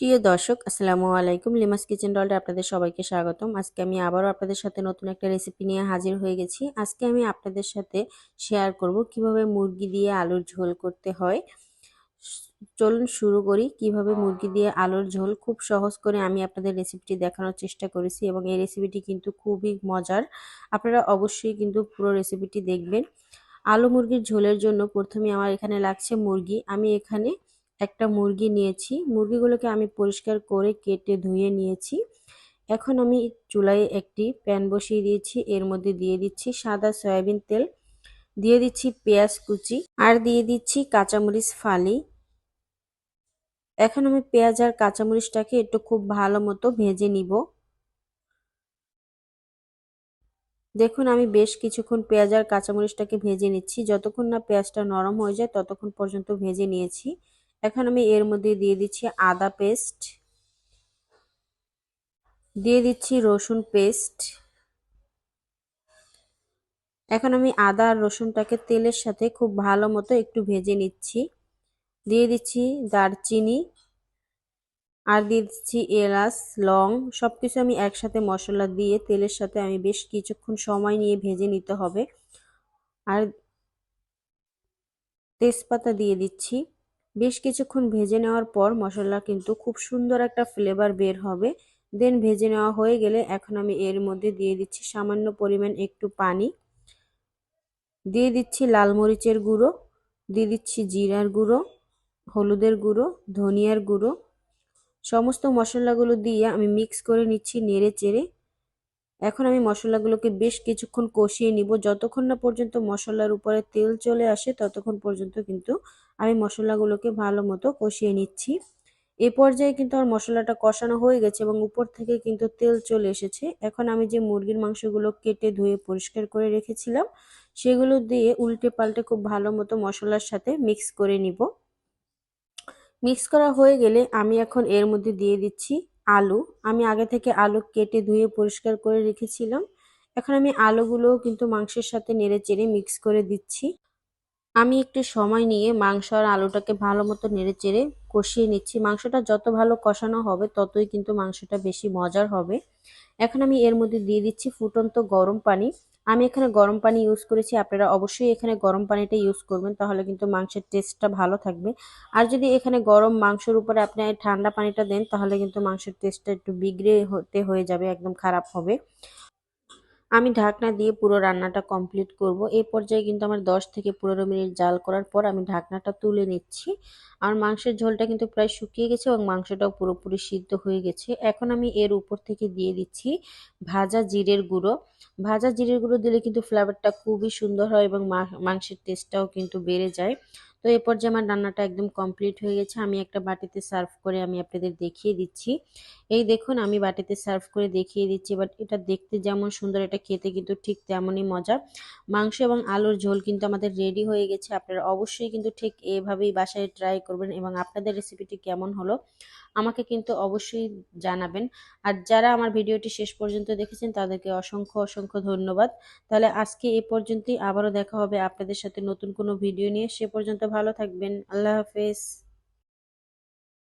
প্রিয় দর্শক, আসসালামু আলাইকুম। লিমাস কিচেন ডলটা আপনাদের সবাইকে স্বাগতম। আজকে আমি আবারও আপনাদের সাথে নতুন একটা রেসিপি নিয়ে হাজির হয়ে গেছি। আজকে আমি আপনাদের সাথে শেয়ার করব কীভাবে মুরগি দিয়ে আলুর ঝোল করতে হয়। চলুন শুরু করি, কীভাবে মুরগি দিয়ে আলুর ঝোল। খুব সহজ করে আমি আপনাদের রেসিপিটি দেখানোর চেষ্টা করেছি এবং এই রেসিপিটি কিন্তু খুবই মজার। আপনারা অবশ্যই কিন্তু পুরো রেসিপিটি দেখবেন। আলু মুরগির ঝোলের জন্য প্রথমে আমার এখানে লাগছে মুরগি। আমি এখানে একটা মুরগি নিয়েছি। মুরগিগুলোকে আমি পরিষ্কার করে কেটে ধুয়ে নিয়েছি। এখন আমি চুলায় একটি প্যান বসিয়ে দিয়েছি। এর মধ্যে দিয়ে দিচ্ছি সাদা সয়াবিন তেল, দিয়ে দিচ্ছি পেঁয়াজ কুচি আর দিয়ে দিচ্ছি কাঁচামরিচ ফালি। এখন আমি পেঁয়াজ আর কাঁচামরিচটাকে একটু খুব ভালো মতো ভেজে নিব। দেখুন, আমি বেশ কিছুক্ষণ পেঁয়াজ আর কাঁচামরিচটাকে ভেজে নিচ্ছি। যতক্ষণ না পেঁয়াজটা নরম হয়ে যায়, ততক্ষণ পর্যন্ত ভেজে নিয়েছি। এখন আমি এর মধ্যে দিয়ে দিচ্ছি আদা পেস্ট, দিয়ে দিচ্ছি রসুন পেস্ট। এখন আমি আদা আর রসুনটাকে তেলের সাথে খুব ভালো মতো একটু ভেজে নিচ্ছি। দিয়ে দিচ্ছি দারচিনি আর দিয়ে দিচ্ছি এলাচ, লং সব কিছু আমি একসাথে মশলা দিয়ে তেলের সাথে আমি বেশ কিছুক্ষণ সময় নিয়ে ভেজে নিতে হবে। আর তেজপাতা দিয়ে দিচ্ছি। বেশ কিছুক্ষণ ভেজে নেওয়ার পর মশলা কিন্তু খুব সুন্দর একটা ফ্লেভার বের হবে। দেন ভেজে নেওয়া হয়ে গেলে এখন আমি এর মধ্যে দিয়ে দিচ্ছি সামান্য পরিমাণ একটু পানি। দিয়ে দিচ্ছি লাল মরিচের গুঁড়ো, দিয়ে দিচ্ছি জিরার গুঁড়ো, হলুদের গুঁড়ো, ধনিয়ার গুঁড়ো। সমস্ত মশলাগুলো দিয়ে আমি মিক্স করে নিচ্ছি নেড়ে চেড়ে এখন আমি মশলাগুলোকে বেশ কিছুক্ষণ কষিয়ে নিব। যতক্ষণ না পর্যন্ত মশলার উপরে তেল চলে আসে, ততক্ষণ পর্যন্ত কিন্তু আমি মশলাগুলোকে ভালো মতো কষিয়ে নিচ্ছি। এ পর্যায়ে কিন্তু আমার মশলাটা কষানো হয়ে গেছে এবং উপর থেকে কিন্তু তেল চলে এসেছে। এখন আমি যে মুরগির মাংসগুলো কেটে ধুয়ে পরিষ্কার করে রেখেছিলাম, সেগুলো দিয়ে উল্টে পাল্টে খুব ভালো মতো মশলার সাথে মিক্স করে নিব। মিক্স করা হয়ে গেলে আমি এখন এর মধ্যে দিয়ে দিচ্ছি আলু। আমি আগে থেকে আলু কেটে ধুয়ে পরিষ্কার করে রেখেছিলাম। এখন আমি আলুগুলো কিন্তু মাংসের সাথে নেড়ে চেড়ে মিক্স করে দিচ্ছি। আমি একটু সময় নিয়ে মাংস আর আলুটাকে ভালো মতো নেড়ে চেড়ে কষিয়ে নিচ্ছি। মাংসটা যত ভালো কষানো হবে, ততই কিন্তু মাংসটা বেশি মজার হবে। এখন আমি এর মধ্যে দিয়ে দিচ্ছি ফুটন্ত গরম পানি। আমি এখানে গরম পানি ইউজ করেছি, আপনারা অবশ্যই এখানে গরম পানিটা ইউজ করবেন, তাহলে কিন্তু মাংসের টেস্টটা ভালো থাকবে। আর যদি এখানে গরম মাংসের উপরে আপনি ঠান্ডা পানিটা দেন, তাহলে কিন্তু মাংসের টেস্টটা একটু বিগড়ে হতে হয়ে যাবে, একদম খারাপ হবে। আমি ঢাকনা দিয়ে পুরো রান্নাটা কমপ্লিট করব। এই পর্যায়ে কিন্তু আমার 10 থেকে পনেরো মিনিট জাল করার পর আমি ঢাকনাটা তুলে নিচ্ছি। আমার মাংসের ঝোলটা কিন্তু প্রায় শুকিয়ে গেছে এবং মাংসটাও পুরোপুরি সিদ্ধ হয়ে গেছে। এখন আমি এর উপর থেকে দিয়ে দিচ্ছি ভাজা জিরের গুঁড়ো। ভাজা জিরের গুঁড়ো দিলে কিন্তু ফ্লেভারটা খুবই সুন্দর হয় এবং মাংসের টেস্টটাও কিন্তু বেড়ে যায়। তো এ পর্যায়ে আমার রান্নাটা একদম কমপ্লিট হয়ে গেছে। আমি একটা বাটিতে সার্ভ করে আমি আপনাদের দেখিয়ে দিচ্ছি। এই দেখুন, আমি বাটিতে সার্ভ করে দেখিয়ে দিচ্ছি বাট এটা দেখতে যেমন সুন্দর, এটা খেতে কিন্তু ঠিক তেমনই মজা। মাংস এবং আলুর ঝোল কিন্তু আমাদের রেডি হয়ে গেছে। আপনারা অবশ্যই কিন্তু ঠিক এভাবেই বাসায় ট্রাই করবেন এবং আপনাদের রেসিপিটি কেমন হলো আমাকে কিন্তু অবশ্যই জানাবেন। আর যারা আমার ভিডিওটি শেষ পর্যন্ত দেখেছেন, তাদেরকে অসংখ্য অসংখ্য ধন্যবাদ। তাহলে আজকে এ পর্যন্তই। আবারও দেখা হবে আপনাদের সাথে নতুন কোনো ভিডিও নিয়ে। সে পর্যন্ত ভালো থাকবেন। আল্লাহ হাফেজ।